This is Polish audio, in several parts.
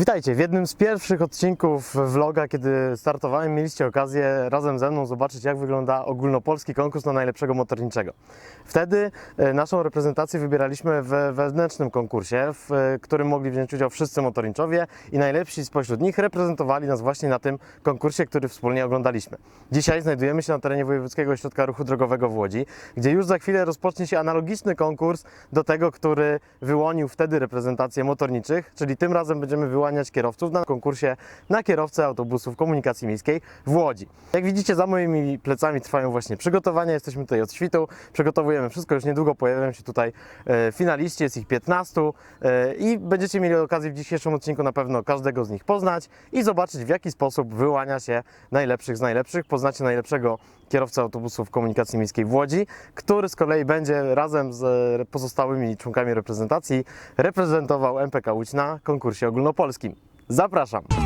Witajcie, w jednym z pierwszych odcinków vloga, kiedy startowałem, mieliście okazję razem ze mną zobaczyć, jak wygląda ogólnopolski konkurs na najlepszego motorniczego. Wtedy e, naszą reprezentację wybieraliśmy w wewnętrznym konkursie, w e, którym mogli wziąć udział wszyscy motorniczowie i najlepsi spośród nich reprezentowali nas właśnie na tym konkursie, który wspólnie oglądaliśmy. Dzisiaj znajdujemy się na terenie Wojewódzkiego Ośrodka Ruchu Drogowego w Łodzi, gdzie już za chwilę rozpocznie się analogiczny konkurs do tego, który wyłonił wtedy reprezentację motorniczych, czyli tym razem będziemy wyłaniać kierowców na konkursie na kierowcę autobusów komunikacji miejskiej w Łodzi. Jak widzicie, za moimi plecami trwają właśnie przygotowania, jesteśmy tutaj od świtu, przygotowujemy wszystko, już niedługo pojawią się tutaj e, finaliści, jest ich 15 e, i będziecie mieli okazję w dzisiejszym odcinku na pewno każdego z nich poznać i zobaczyć w jaki sposób wyłania się najlepszych z najlepszych. Poznacie najlepszego kierowcę autobusów komunikacji miejskiej w Łodzi, który z kolei będzie razem z pozostałymi członkami reprezentacji reprezentował MPK Łódź na konkursie ogólnopolskim. Zapraszam!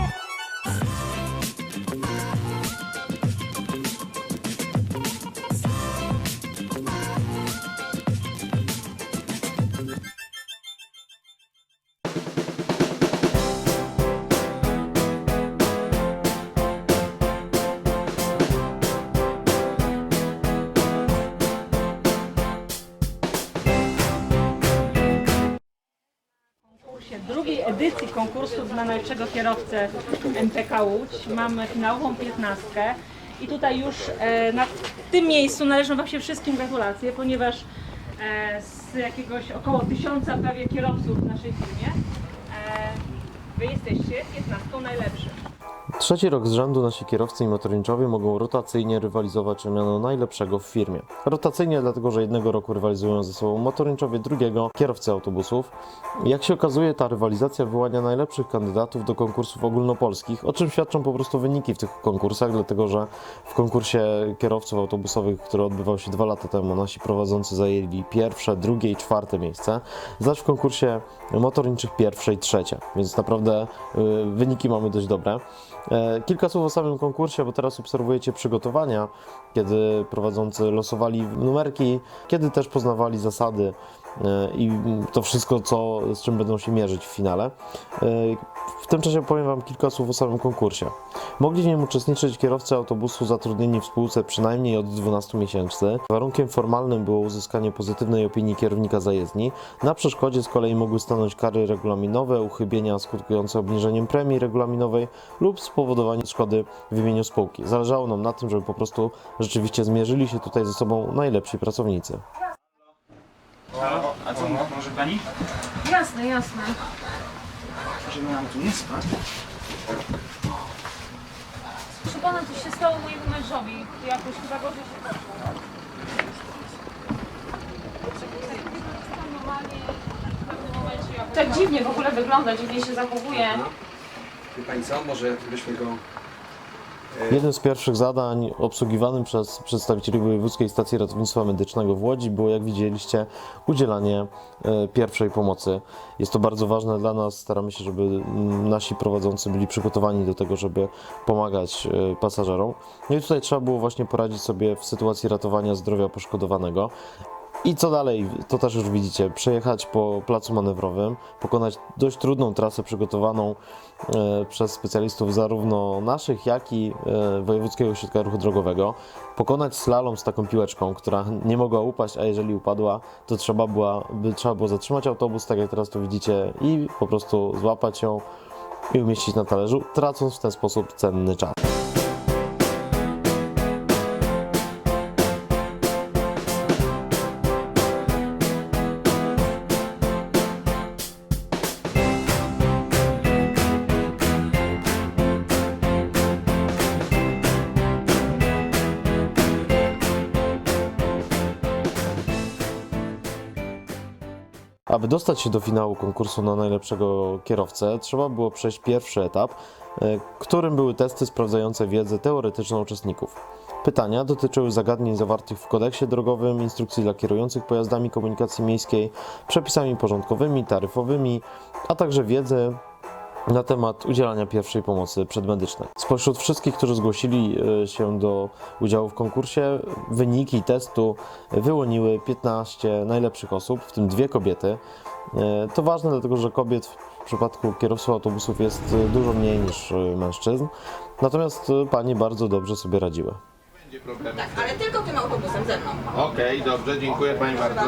Edycji konkursu na najlepszego kierowcę MPK Łódź. Mamy finałową piętnastkę i tutaj już e, na tym miejscu należą Wam się wszystkim gratulacje, ponieważ e, z jakiegoś około tysiąca prawie kierowców w naszej firmie e, Wy jesteście piętnastką najlepszych. Trzeci rok z rzędu nasi kierowcy i motorniczowie mogą rotacyjnie rywalizować o miano najlepszego w firmie. Rotacyjnie dlatego, że jednego roku rywalizują ze sobą motorniczowie, drugiego kierowcy autobusów. Jak się okazuje, ta rywalizacja wyłania najlepszych kandydatów do konkursów ogólnopolskich, o czym świadczą po prostu wyniki w tych konkursach, dlatego że w konkursie kierowców autobusowych, który odbywał się dwa lata temu, nasi prowadzący zajęli pierwsze, drugie i czwarte miejsce, zaś w konkursie motorniczych pierwsze i trzecie, więc naprawdę y, wyniki mamy dość dobre. E, Kilka słów o samym konkursie, bo teraz obserwujecie przygotowania, kiedy prowadzący losowali numerki, kiedy też poznawali zasady e, i to wszystko, co, z czym będą się mierzyć w finale. E, W tym czasie powiem Wam kilka słów o samym konkursie. Mogli w nim uczestniczyć kierowcy autobusu zatrudnieni w spółce przynajmniej od 12 miesięcy. Warunkiem formalnym było uzyskanie pozytywnej opinii kierownika zajezdni. Na przeszkodzie z kolei mogły stanąć kary regulaminowe, uchybienia skutkujące obniżeniem premii regulaminowej lub spowodowanie szkody w imieniu spółki. Zależało nam na tym, żeby po prostu rzeczywiście zmierzyli się tutaj ze sobą najlepsi pracownicy. Halo? A co, może pani? Jasne, jasne. Żeby nam tu nie spać? Proszę Pana, coś się stało mojemu mężowi. Jakoś chyba gorzej się poszło. Tak dziwnie w ogóle wygląda, dziwnie się zachowuje. Pani co, może byśmy go... Jednym z pierwszych zadań obsługiwanym przez przedstawicieli Wojewódzkiej Stacji Ratownictwa Medycznego w Łodzi było, jak widzieliście, udzielanie e, pierwszej pomocy. Jest to bardzo ważne dla nas. Staramy się, żeby nasi prowadzący byli przygotowani do tego, żeby pomagać e, pasażerom. No i tutaj trzeba było właśnie poradzić sobie w sytuacji ratowania zdrowia poszkodowanego. I co dalej? To też już widzicie. Przejechać po placu manewrowym, pokonać dość trudną trasę przygotowaną e, przez specjalistów zarówno naszych, jak i e, Wojewódzkiego Ośrodka Ruchu Drogowego. Pokonać slalom z taką piłeczką, która nie mogła upaść, a jeżeli upadła, to trzeba, była, by, trzeba było zatrzymać autobus, tak jak teraz to widzicie, i po prostu złapać ją i umieścić na talerzu, tracąc w ten sposób cenny czas. Aby dostać się do finału konkursu na najlepszego kierowcę, trzeba było przejść pierwszy etap, e, którym były testy sprawdzające wiedzę teoretyczną uczestników. Pytania dotyczyły zagadnień zawartych w kodeksie drogowym, instrukcji dla kierujących pojazdami komunikacji miejskiej, przepisami porządkowymi, taryfowymi, a także wiedzy na temat udzielania pierwszej pomocy przedmedycznej. Spośród wszystkich, którzy zgłosili e, się do udziału w konkursie, wyniki testu wyłoniły 15 najlepszych osób, w tym dwie kobiety. E, To ważne, dlatego że kobiet w przypadku kierowców autobusów jest y, dużo mniej niż mężczyzn. Natomiast panie bardzo dobrze sobie radziły. Będzie problem. Tak, ale tylko tym autobusem ze mną. Okej, dobrze, dziękuję Pani bardzo.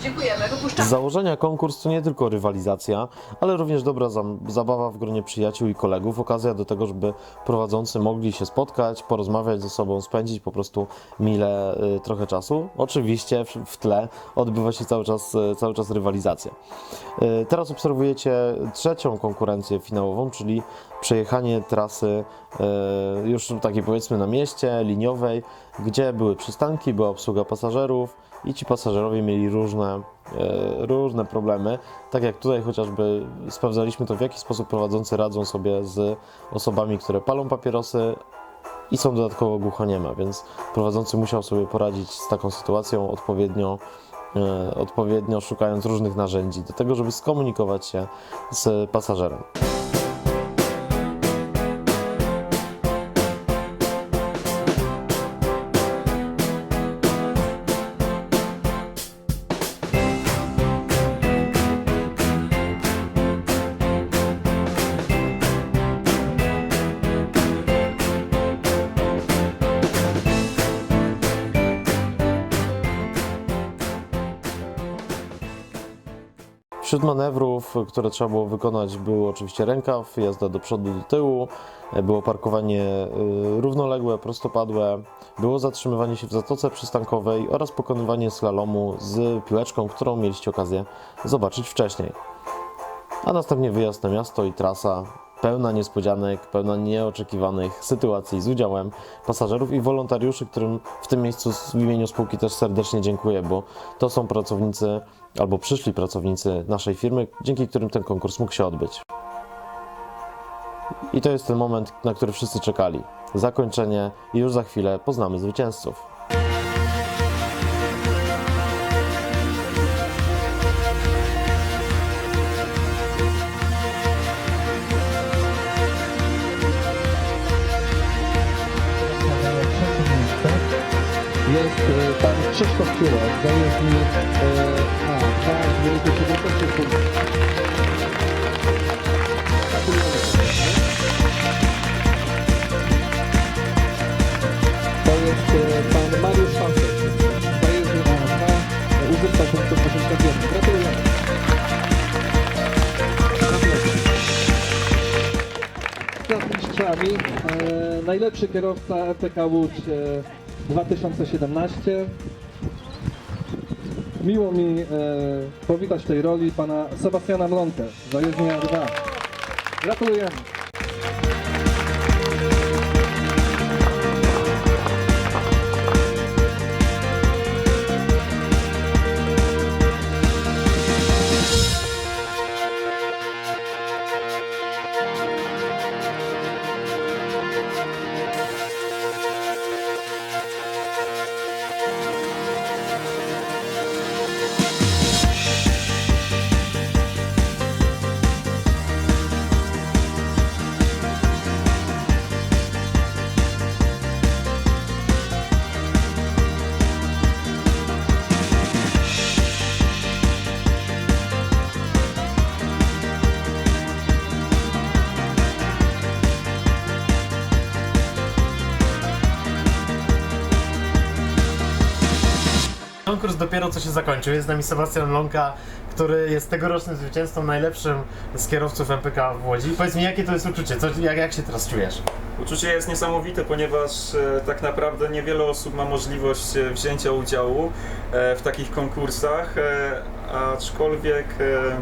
Dziękujemy, Z wypuszczamy. założenia konkurs to nie tylko rywalizacja, ale również dobra zabawa w gronie przyjaciół i kolegów, okazja do tego, żeby prowadzący mogli się spotkać, porozmawiać ze sobą, spędzić po prostu mile y, trochę czasu. Oczywiście w, w tle odbywa się cały czas, y, cały czas rywalizacja. Y, teraz obserwujecie trzecią konkurencję finałową, czyli przejechanie trasy y, już takiej powiedzmy na mieście, liniowej, gdzie były przystanki, była obsługa pasażerów i ci pasażerowie mieli różne, e, różne problemy. Tak jak tutaj chociażby sprawdzaliśmy to, w jaki sposób prowadzący radzą sobie z osobami, które palą papierosy i są dodatkowo głuchonieme, więc prowadzący musiał sobie poradzić z taką sytuacją odpowiednio, e, odpowiednio szukając różnych narzędzi do tego, żeby skomunikować się z pasażerem. Wśród manewrów, które trzeba było wykonać, był oczywiście rękaw, jazda do przodu, do tyłu, e, było parkowanie y, równoległe, prostopadłe, było zatrzymywanie się w zatoce przystankowej oraz pokonywanie slalomu z piłeczką, którą mieliście okazję zobaczyć wcześniej. A następnie wyjazd na miasto i trasa pełna niespodzianek, pełna nieoczekiwanych sytuacji z udziałem pasażerów i wolontariuszy, którym w tym miejscu w imieniu spółki też serdecznie dziękuję, bo to są pracownicy albo przyszli pracownicy naszej firmy, dzięki którym ten konkurs mógł się odbyć. I to jest ten moment, na który wszyscy czekali. Zakończenie i już za chwilę poznamy zwycięzców. jest e, pan Krzysztof Ciurek, zajezdnik e, A2 z wielkości punktów. Gratulujemy serdecznie. To jest e, pan Mariusz A2, e, uzyskał punktów 81. Gratulujemy. Gratulacje. Nad mistrzami e, najlepszy kierowca EPK Łódź e, 2017. Miło mi e, powitać w tej roli pana Sebastiana Mlonkę, zajezdnia 2. Gratulujemy. Dopiero co się zakończył. Jest z nami Sebastian Lonka, który jest tegorocznym zwycięzcą, najlepszym z kierowców MPK w Łodzi. Powiedz mi, jakie to jest uczucie? Co, jak, jak się teraz czujesz? Uczucie jest niesamowite, ponieważ e, tak naprawdę niewiele osób ma możliwość e, wzięcia udziału e, w takich konkursach, e, aczkolwiek e,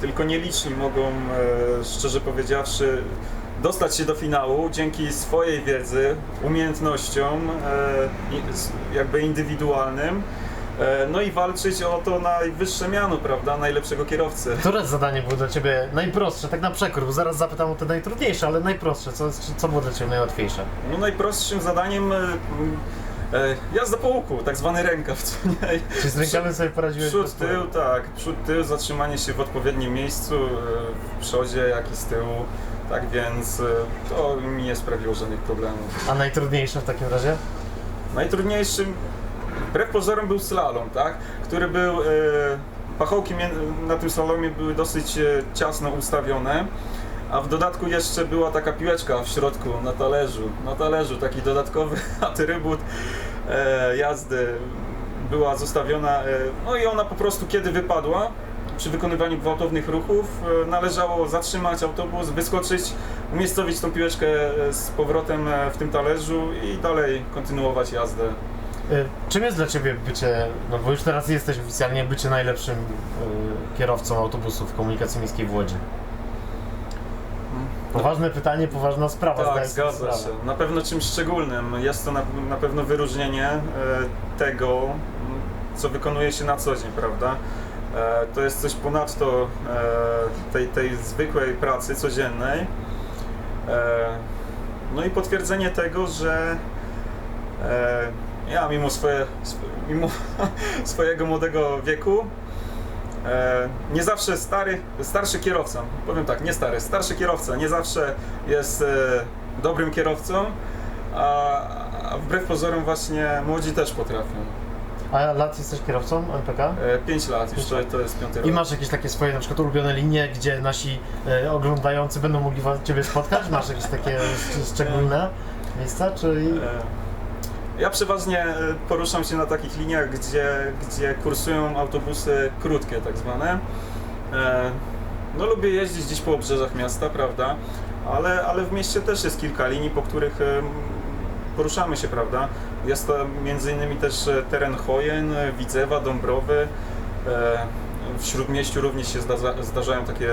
tylko nieliczni mogą, e, szczerze powiedziawszy, dostać się do finału dzięki swojej wiedzy, umiejętnościom, e, jakby indywidualnym. e, No i walczyć o to najwyższe miano, prawda, najlepszego kierowcy. Które zadanie było dla Ciebie najprostsze, tak na przekór, bo zaraz zapytam o te najtrudniejsze, ale najprostsze, co, co było dla Ciebie najłatwiejsze? No najprostszym zadaniem e, jazda po łuku, tak zwany rękaw? Czy z rękawem sobie poradziłeś? Przód, tył, tak, przód, tył, zatrzymanie się w odpowiednim miejscu, w przodzie, jak i z tyłu, tak więc e, to mi nie sprawiło żadnych problemów. A najtrudniejsze w takim razie? Najtrudniejszym, wbrew pozorom, był slalom, tak, który był e, pachołki na tym slalomie były dosyć e, ciasno ustawione, a w dodatku jeszcze była taka piłeczka w środku na talerzu. Na talerzu taki dodatkowy atrybut e, jazdy była zostawiona, e, no i ona po prostu kiedy wypadła, przy wykonywaniu gwałtownych ruchów e, należało zatrzymać autobus, wyskoczyć, umiejscowić tą piłeczkę e, z powrotem e, w tym talerzu i dalej kontynuować jazdę. Czym jest dla Ciebie bycie, no bo już teraz jesteś oficjalnie bycie najlepszym kierowcą autobusów komunikacji miejskiej w Łodzi? Poważne pytanie, poważna sprawa. Tak, zgadza sprawę. się. Na pewno czymś szczególnym. Jest to na, na pewno wyróżnienie tego, co wykonuje się na co dzień, prawda? E, to jest coś ponadto e, tej, tej zwykłej pracy codziennej. E, no i potwierdzenie tego, że ja mimo, swoje, sw- mimo swojego młodego wieku nie zawsze stary, starszy kierowca, powiem tak, nie stary, starszy kierowca nie zawsze jest dobrym kierowcą, a wbrew pozorom właśnie młodzi też potrafią. A lat jesteś kierowcą MPK? 5 lat, już to, to jest piąty rok. I masz jakieś takie swoje na przykład ulubione linie, gdzie nasi e, oglądający będą mogli wa- Ciebie spotkać? Masz jakieś takie sz- szczególne miejsca? Czy... E, Ja przeważnie e, poruszam się na takich liniach, gdzie, gdzie kursują autobusy krótkie tak zwane. E, No lubię jeździć gdzieś po obrzeżach miasta, prawda? Ale, ale w mieście też jest kilka linii, po których poruszamy się, prawda? Jest to między innymi też e, teren Chojen, e, Widzewa, Dąbrowy. E, W Śródmieściu również się zdarza, zdarzają takie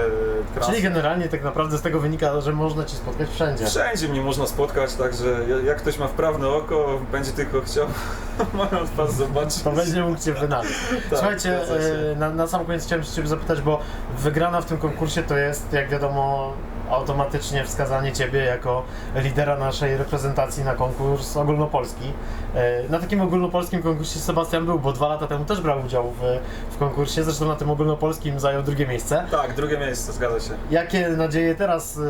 trasy. Czyli generalnie tak naprawdę z tego wynika, że można Cię spotkać wszędzie. Wszędzie mnie można spotkać, także jak ktoś ma wprawne oko, będzie tylko chciał moją twarz zobaczyć. To będzie mógł Cię wynaleźć. Tak, Słuchajcie, na, na sam koniec chciałem się Ciebie zapytać, bo wygrana w tym konkursie to jest, jak wiadomo, automatycznie wskazanie Ciebie jako lidera naszej reprezentacji na konkurs ogólnopolski. E, Na takim ogólnopolskim konkursie Sebastian był, bo dwa lata temu też brał udział w, w konkursie, zresztą na tym ogólnopolskim zajął drugie miejsce. Tak, drugie miejsce, zgadza się. Jakie nadzieje teraz y,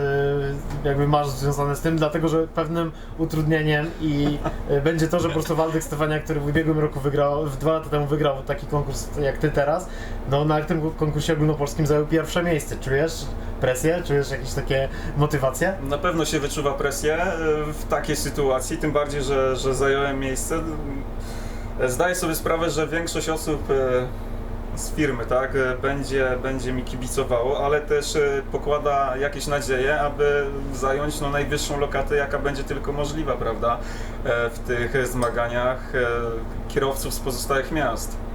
jakby masz związane z tym? Dlatego, że pewnym utrudnieniem i y, będzie to, że po prostu Waldek Stefania, który w ubiegłym roku wygrał, w dwa lata temu wygrał taki konkurs jak ty teraz, no na tym konkursie ogólnopolskim zajął pierwsze miejsce. Czujesz presję? Czujesz jakieś takie motywacje? Na pewno się wyczuwa presję e, w takiej sytuacji, tym bardziej, że, że zająłem miejsce. Zdaję sobie sprawę, że większość osób e, z firmy tak, e, będzie, będzie mi kibicowało, ale też pokłada jakieś nadzieje, aby zająć no, najwyższą lokatę, jaka będzie tylko możliwa, prawda, w tych zmaganiach kierowców z pozostałych miast.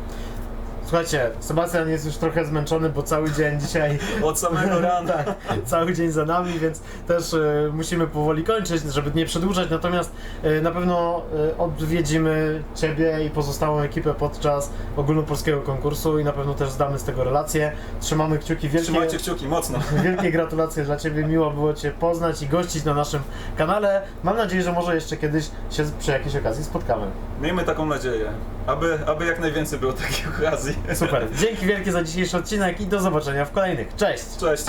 Słuchajcie, Sebastian jest już trochę zmęczony, bo cały dzień dzisiaj Od samego rana. tak, cały dzień za nami, więc też e, musimy powoli kończyć, żeby nie przedłużać. Natomiast e, na pewno e, odwiedzimy Ciebie i pozostałą ekipę podczas ogólnopolskiego konkursu i na pewno też zdamy z tego relację. Trzymamy kciuki wielkie. Trzymajcie kciuki mocno. Wielkie gratulacje dla Ciebie, miło było Cię poznać i gościć na naszym kanale. Mam nadzieję, że może jeszcze kiedyś się przy jakiejś okazji spotkamy. Miejmy taką nadzieję, aby, aby jak najwięcej było takich okazji. Super, dzięki wielkie za dzisiejszy odcinek i do zobaczenia w kolejnych. Cześć! Cześć.